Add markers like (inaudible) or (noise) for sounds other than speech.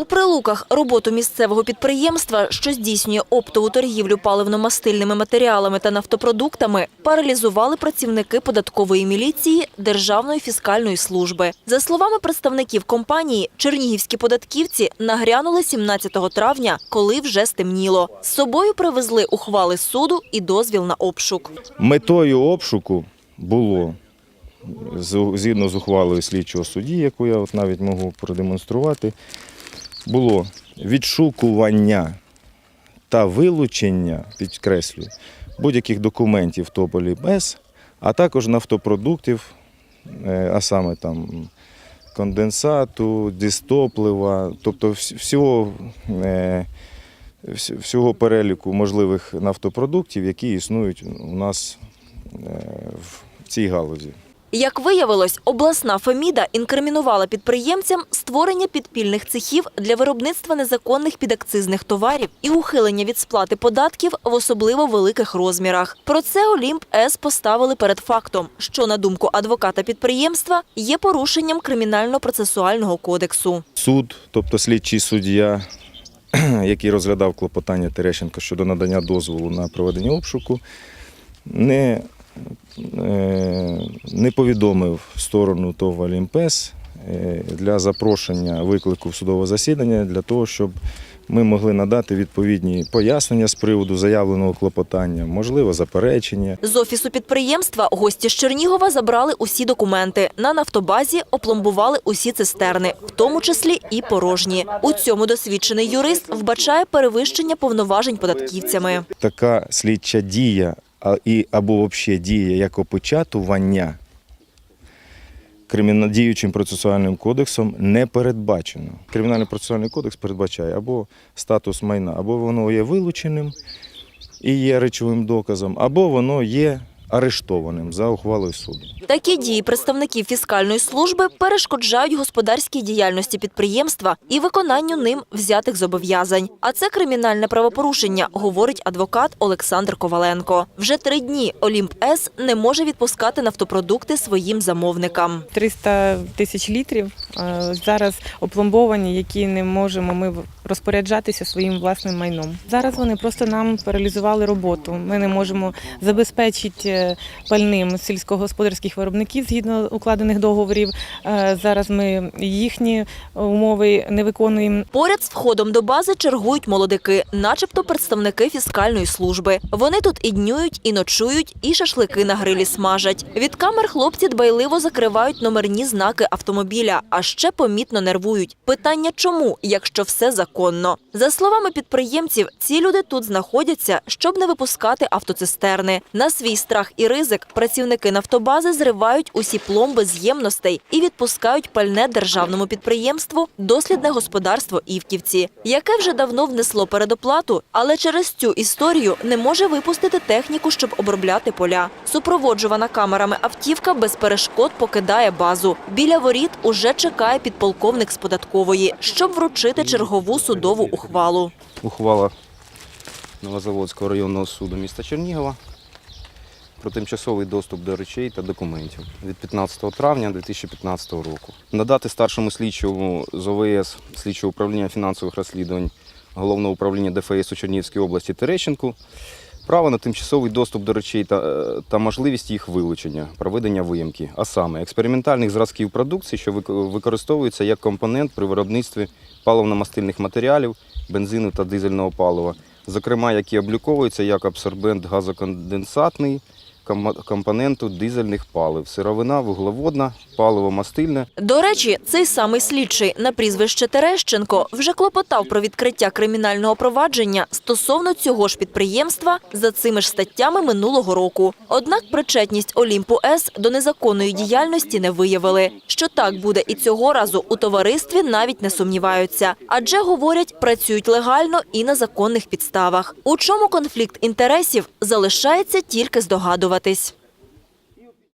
У прилуках роботу місцевого підприємства, що здійснює оптову торгівлю паливно-мастильними матеріалами та нафтопродуктами, паралізували працівники податкової міліції Державної фіскальної служби. За словами представників компанії, чернігівські податківці нагрянули 17 травня, коли вже стемніло. З собою привезли ухвали суду і дозвіл на обшук. Метою обшуку було згідно з ухвалою слідчого судді, яку я навіть можу продемонструвати, було відшукування та вилучення, підкреслюю, будь-яких документів Тополі БЕС, а також нафтопродуктів, е, а саме там конденсату, дистоплива, тобто всього, е, всього переліку можливих нафтопродуктів, які існують у нас е, в цій галузі. Як виявилось, обласна Феміда інкримінувала підприємцям створення підпільних цехів для виробництва незаконних підакцизних товарів і ухилення від сплати податків в особливо великих розмірах. Про це Олімп С поставили перед фактом, що на думку адвоката підприємства є порушенням кримінально-процесуального кодексу. Суд, тобто слідчий суддя, (clears throat) який розглядав клопотання Терещенка щодо надання дозволу на проведення обшуку, не, не повідомив сторону ТОВ «Олімпес» е, для запрошення виклику в судове засідання для того, щоб ми могли надати відповідні пояснення з приводу заявленого клопотання, можливо, заперечення. З офісу підприємства гості з Чернігова забрали усі документи. На нафтобазі опломбували усі цистерни, в тому числі і порожні. У цьому досвідчений юрист вбачає перевищення повноважень податківцями. така слідча дія і, або взагалі діє як опечатування кримінально-діючим процесуальним кодексом не передбачено. Кримінальний процесуальний кодекс передбачає або статус майна, або воно є вилученим і є речовим доказом, або воно є арештованим за ухвалою суду. Такі дії представників фіскальної служби перешкоджають господарській діяльності підприємства і виконанню ним взятих зобов'язань. А це кримінальне правопорушення, говорить адвокат Олександр Коваленко. Вже три дні Олімп С не може відпускати нафтопродукти своїм замовникам. 300 тисяч літрів е, зараз опломбовані, які не можемо ми розпоряджатися своїм власним майном. Зараз вони просто нам паралізували роботу. Ми не можемо забезпечити пальним сільськогосподарських виробників згідно укладених договорів. Е, Зараз ми їхні умови не виконуємо. Поряд з входом до бази чергують молодики, начебто представники фіскальної служби. Вони тут і днюють, і ночують, і шашлики на грилі смажать. Від камер хлопці дбайливо закривають номерні знаки автомобіля, а ще помітно нервують. Питання чому, якщо все законно? За словами підприємців, ці люди тут знаходяться, щоб не випускати автоцистерни. На свій страх і ризик працівники нафтобази зривають усі пломби з ємностей і відпускають пальне державному підприємству Дослідне господарство Івківці, яке вже давно внесло передоплату, але через цю історію не може випустити техніку, щоб обробляти поля. Супроводжувана камерами автівка без перешкод покидає базу. Біля воріт уже чекає підполковник з податкової, щоб вручити чергову судову ухвалу. ухвала Новозаводського районного суду міста Чернігова про тимчасовий доступ до речей та документів від 15 травня 2015 року. Надати старшому слідчому з ОВС слідчого управління фінансових розслідувань Головного управління ДФС у Чернігівській області Терещенку право на тимчасовий доступ до речей та, е, та можливість їх вилучення, проведення виїмки, а саме експериментальних зразків продукції, що вик- використовуються як компонент при виробництві паливно-мастильних матеріалів, бензину та дизельного палива, зокрема, які обліковуються як абсорбент газоконденсатний компоненту дизельних палив, сировина, вуглеводна, паливо мастильне, До речі, цей самий слідчий на прізвище Терещенко вже клопотав про відкриття кримінального провадження стосовно цього ж підприємства за цими ж статтями минулого року. Однак причетність Олімпу С до незаконної діяльності не виявили. Що так буде і цього разу у товаристві навіть не сумніваються, адже говорять, працюють легально і на законних підставах. У чому конфлікт інтересів залишається тільки здогадуватись.